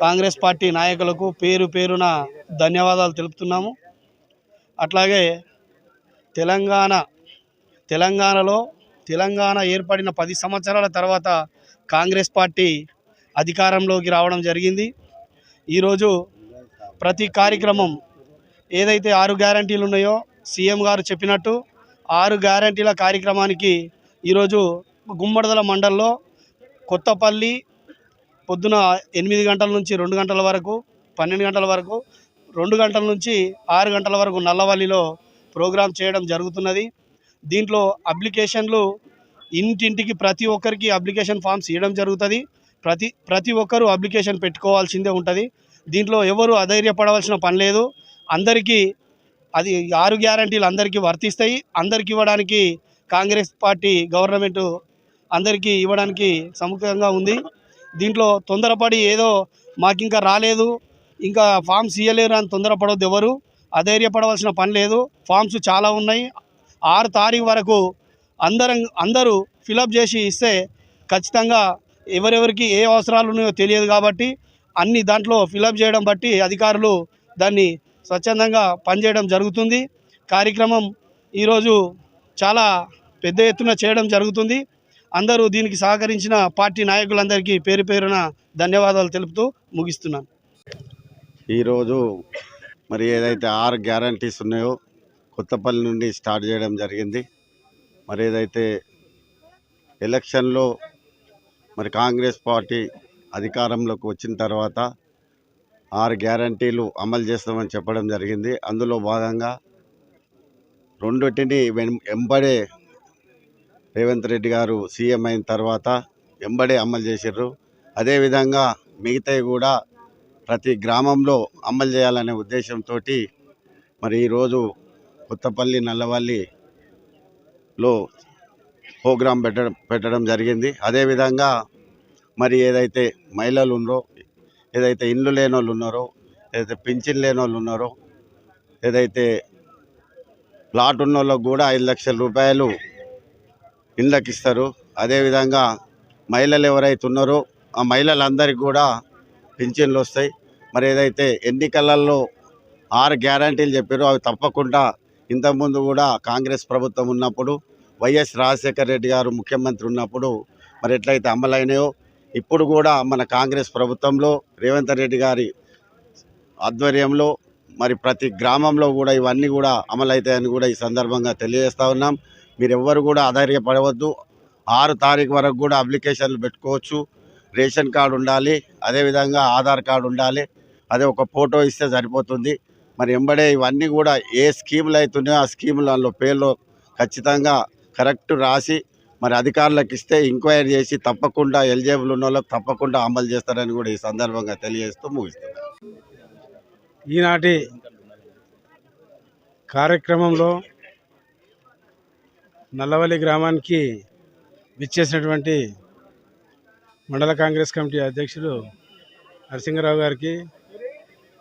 Congress party నాయకులకు పేరు పేరున ధన్యవాదాలు తెలుపుతున్నాము. అట్లాగే తెలంగాణ తెలంగాణలో తెలంగాణ ఏర్పడిన పది సంవత్సరాల తర్వాత కాంగ్రెస్ పార్టీ అధికారంలోకి రావడం జరిగింది. ఈరోజు ప్రతి కార్యక్రమం ఏదైతే ఆరు గ్యారంటీలు ఉన్నాయో సీఎం గారు చెప్పినట్టు ఆరు గ్యారంటీల కార్యక్రమానికి ఈరోజు గుమ్మడిదల మండల్లో కొత్తపల్లి పొద్దున ఎనిమిది గంటల నుంచి రెండు గంటల వరకు పన్నెండు గంటల వరకు రెండు గంటల నుంచి ఆరు గంటల వరకు నల్లవల్లిలో ప్రోగ్రాం చేయడం జరుగుతున్నది. దీంట్లో అప్లికేషన్లు ఇంటింటికి ప్రతి ఒక్కరికి అప్లికేషన్ ఫామ్స్ ఇవ్వడం జరుగుతుంది. ప్రతి ప్రతి ఒక్కరూ అప్లికేషన్ పెట్టుకోవాల్సిందే ఉంటుంది. దీంట్లో ఎవరు అధైర్యపడవలసిన పని లేదు. అందరికీ అది ఆరు గ్యారంటీలు అందరికీ వర్తిస్తాయి. అందరికీ ఇవ్వడానికి కాంగ్రెస్ పార్టీ గవర్నమెంట్ అందరికీ ఇవ్వడానికి సముఖంగా ఉంది. దీంట్లో తొందరపడి ఏదో మాకు ఇంకా రాలేదు ఇంకా ఫామ్స్ ఇవ్వలేరు అని తొందరపడవద్దు ఎవరు. అధైర్యపడవలసిన పని లేదు. ఫామ్స్ చాలా ఉన్నాయి. ఆరు తారీఖు వరకు అందరం అందరూ ఫిలప్ చేసి ఇస్తే ఖచ్చితంగా ఎవరెవరికి ఏ అవసరాలు ఉన్నాయో తెలియదు కాబట్టి అన్ని దాంట్లో ఫిలప్ చేయడం బట్టి అధికారులు దాన్ని స్వచ్ఛందంగా పనిచేయడం జరుగుతుంది. కార్యక్రమం ఈరోజు చాలా పెద్ద ఎత్తున చేయడం జరుగుతుంది. అందరూ దీనికి సహకరించిన పార్టీ నాయకులందరికీ పేరు పేరున ధన్యవాదాలు తెలుపుతూ ముగిస్తున్నాను. ఈరోజు మరి ఏదైతే ఆరు గ్యారంటీస్ ఉన్నాయో కొత్తపల్లి నుండి స్టార్ట్ చేయడం జరిగింది. మరి ఏదైతే ఎలక్షన్లో మరి కాంగ్రెస్ పార్టీ అధికారంలోకి వచ్చిన తర్వాత ఆరు గ్యారంటీలు అమలు చేస్తామని చెప్పడం జరిగింది. అందులో భాగంగా రెండింటిని వెం- వెంబడే రేవంత్ రెడ్డి గారు సీఎం అయిన తర్వాత వెంబడే అమలు చేసిర్రు. అదేవిధంగా మిగతావి కూడా ప్రతి గ్రామంలో అమలు చేయాలనే ఉద్దేశంతో మరి ఈరోజు కొత్తపల్లి నల్లవల్లిలో ప్రోగ్రాం పెట్టడం పెట్టడం జరిగింది. అదేవిధంగా మరి ఏదైతే మహిళలు ఉన్నారో ఏదైతే ఇండ్లు లేని వాళ్ళు ఉన్నారో ఏదైతే పింఛన్ లేని వాళ్ళు ఉన్నారో ఏదైతే ప్లాట్ ఉన్న వాళ్ళకు కూడా ఐదు లక్షల రూపాయలు ఇండ్లకి ఇస్తారు అదేవిధంగా మహిళలు ఎవరైతే ఉన్నారో ఆ మహిళలందరికీ కూడా పింఛన్లు వస్తాయి. మరి ఏదైతే ఎన్నికలలో ఆరు గ్యారంటీలు చెప్పారో అవి తప్పకుండా ఇంతకుముందు కూడా కాంగ్రెస్ ప్రభుత్వం ఉన్నప్పుడు వైఎస్ రాజశేఖర రెడ్డి గారు ముఖ్యమంత్రి ఉన్నప్పుడు మరి ఎట్లయితే అమలైనాయో ఇప్పుడు కూడా మన కాంగ్రెస్ ప్రభుత్వంలో రేవంత్ రెడ్డి గారి ఆధ్వర్యంలో మరి ప్రతి గ్రామంలో కూడా ఇవన్నీ కూడా అమలవుతాయని కూడా ఈ సందర్భంగా తెలియజేస్తా ఉన్నాం. మీరు ఎవ్వరు కూడా ఆధార్యపడవద్దు ఆరు తారీఖు వరకు కూడా అప్లికేషన్లు పెట్టుకోవచ్చు. రేషన్ కార్డు ఉండాలి అదేవిధంగా ఆధార్ కార్డు ఉండాలి. అదే ఒక ఫోటో ఇస్తే సరిపోతుంది. మరి ఎంబడే ఇవన్నీ కూడా ఏ స్కీములు అవుతున్నాయో ఆ స్కీములలో పేర్లు ఖచ్చితంగా కరెక్ట్ రాసి మరి అధికారులకు ఇస్తే ఎంక్వైరీ చేసి తప్పకుండా ఎలిజిబుల్ ఉన్న వాళ్ళకి తప్పకుండా అమలు చేస్తారని కూడా ఈ సందర్భంగా తెలియజేస్తూ ముగిస్తున్నారు ఈనాటి కార్యక్రమంలో నల్లవల్లి గ్రామానికి విచ్చేసినటువంటి మండల కాంగ్రెస్ కమిటీ అధ్యక్షులు నరసింహరావు గారికి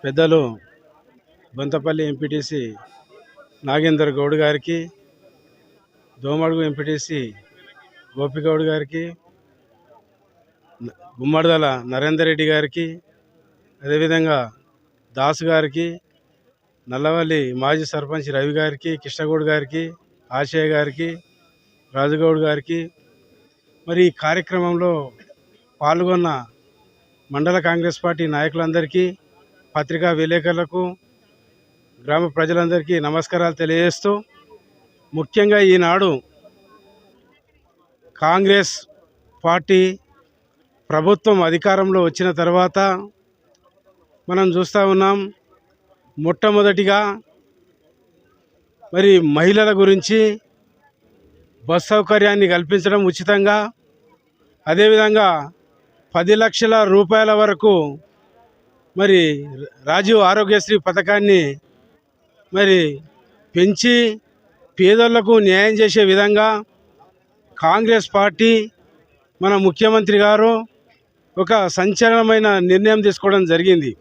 పెద్దలు బొంతపల్లి ఎంపీటీసీ నాగేందర్ గౌడ్ గారికి దోమడుగు ఎంపీటీసీ గోపిగౌడ్ గారికి గుమ్మడిదల నరేందర్ రెడ్డి గారికి అదేవిధంగా దాసు గారికి నల్లవల్లి మాజీ సర్పంచ్ రవి గారికి కృష్ణగౌడ్ గారికి ఆశయ గారికి రాజుగౌడ్ గారికి మరి ఈ కార్యక్రమంలో పాల్గొన్న మండల కాంగ్రెస్ పార్టీ నాయకులందరికీ పత్రికా విలేకరులకు గ్రామ ప్రజలందరికీ నమస్కారాలు తెలియజేస్తూ ముఖ్యంగా ఈనాడు కాంగ్రెస్ పార్టీ ప్రభుత్వం అధికారంలో వచ్చిన తర్వాత మనం చూస్తూ ఉన్నాం మొట్టమొదటిగా మరి మహిళల గురించి బస్ సౌకర్యాన్ని కల్పించడం ఉచితంగా అదేవిధంగా పది లక్షల రూపాయల వరకు మరి రాజీవ్ ఆరోగ్యశ్రీ పథకాన్ని మరి పెంచి పేదలకు న్యాయం చేసే విధంగా కాంగ్రెస్ పార్టీ మన ముఖ్యమంత్రి గారు ఒక సంచలనమైన నిర్ణయం తీసుకోవడం జరిగింది.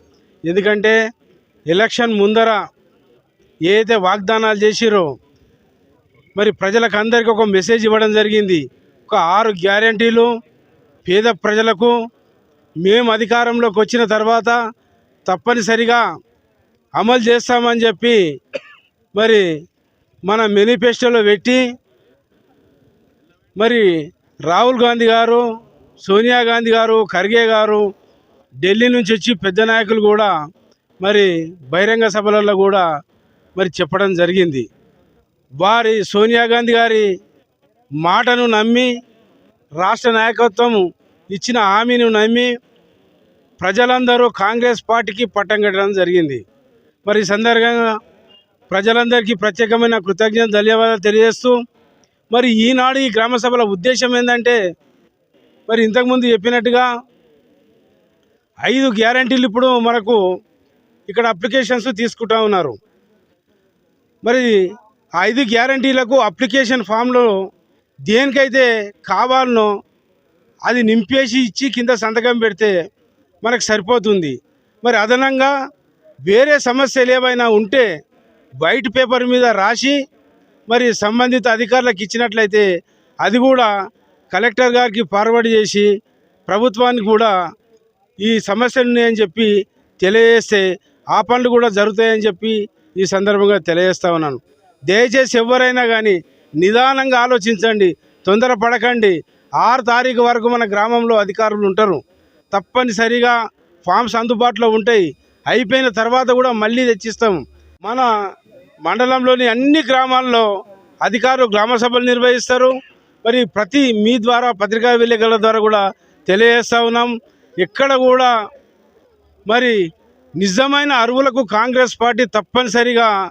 ఎందుకంటే ఎలక్షన్ ముందర ఏదైతే వాగ్దానాలు చేసిరో మరి ప్రజలకు అందరికీ ఒక మెసేజ్ ఇవ్వడం జరిగింది. ఒక ఆరు గ్యారంటీలు పేద ప్రజలకు మేము అధికారంలోకి వచ్చిన తర్వాత తప్పనిసరిగా అమలు చేస్తామని చెప్పి మరి మన మేనిఫెస్టోలో పెట్టి మరి రాహుల్ గాంధీ గారు సోనియా గాంధీ గారు ఖర్గే గారు ఢిల్లీ నుంచి వచ్చి పెద్ద నాయకులు కూడా మరి బహిరంగ సభలలో కూడా మరి చెప్పడం జరిగింది. వారి సోనియా గాంధీ గారి మాటను నమ్మి రాష్ట్ర నాయకత్వం ఇచ్చిన హామీని నమ్మి ప్రజలందరూ కాంగ్రెస్ పార్టీకి పట్టం కట్టడం జరిగింది. మరి ఈ సందర్భంగా ప్రజలందరికీ ప్రత్యేకమైన కృతజ్ఞత ధన్యవాదాలు తెలియజేస్తూ మరి ఈనాడు ఈ గ్రామ సభల ఉద్దేశం ఏంటంటే మరి ఇంతకుముందు చెప్పినట్టుగా ఐదు గ్యారంటీలు ఇప్పుడు మనకు ఇక్కడ అప్లికేషన్స్ తీసుకుంటా ఉన్నారు. మరి ఆ ఐదు గ్యారంటీలకు అప్లికేషన్ ఫామ్లో దేనికైతే కావాలనో అది నింపేసి ఇచ్చి కింద సంతకం పెడితే మనకు సరిపోతుంది. మరి అదనంగా వేరే సమస్యలు ఏవైనా ఉంటే వైట్ పేపర్ మీద రాసి మరి సంబంధిత అధికారులకు ఇచ్చినట్లయితే అది కూడా కలెక్టర్ గారికి ఫార్వర్డ్ చేసి ప్రభుత్వానికి కూడా ఈ సమస్యలు ఉన్నాయని చెప్పి తెలియజేస్తే ఆ పనులు కూడా జరుగుతాయని చెప్పి ఈ సందర్భంగా తెలియజేస్తా ఉన్నాను. దయచేసి ఎవరైనా కానీ నిదానంగా ఆలోచించండి తొందరపడకండి ఆరు తారీఖు వరకు మన గ్రామంలో అధికారులు ఉంటారు. తప్పనిసరిగా ఫామ్స్ అందుబాటులో ఉంటాయి. అయిపోయిన తర్వాత కూడా మళ్ళీ తెచ్చిస్తాం. మన మండలంలోని అన్ని గ్రామాల్లో అధికారులు గ్రామ సభలు నిర్వహిస్తారు. మరి ప్రతి మీ ద్వారా పత్రికా విలేకరుల ద్వారా కూడా తెలియజేస్తా ఉన్నాం. ఎక్కడ కూడా మరి నిజమైన అరువులకు కాంగ్రెస్ పార్టీ తప్పనిసరిగా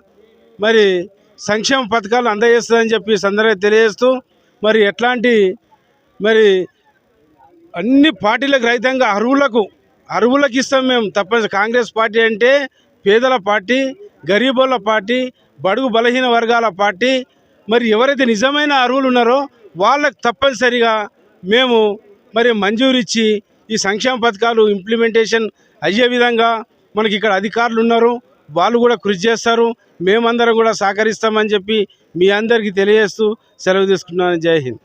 మరి సంక్షేమ పథకాలు అందజేస్తుందని చెప్పి సందర్భంగా తెలియజేస్తూ మరి ఎట్లాంటి మరి అన్ని పార్టీలకు రహితంగా అరువులకు అరువులకు ఇస్తాం మేము తప్పని కాంగ్రెస్ పార్టీ అంటే పేదల పార్టీ గరీబుల పార్టీ బడుగు బలహీన వర్గాల పార్టీ. మరి ఎవరైతే నిజమైన అరువులు ఉన్నారో వాళ్ళకు తప్పనిసరిగా మేము మరి మంజూరిచ్చి ఈ సంక్షేమ పథకాలు ఇంప్లిమెంటేషన్ అయ్యే విధంగా మనకి ఇక్కడ అధికారులు ఉన్నారు. వాళ్ళు కూడా కృషి చేస్తారు. మేమందరం కూడా సహకరిస్తామని చెప్పి మీ అందరికీ తెలియజేస్తూ సెలవు తీసుకున్నాను జై హింద్.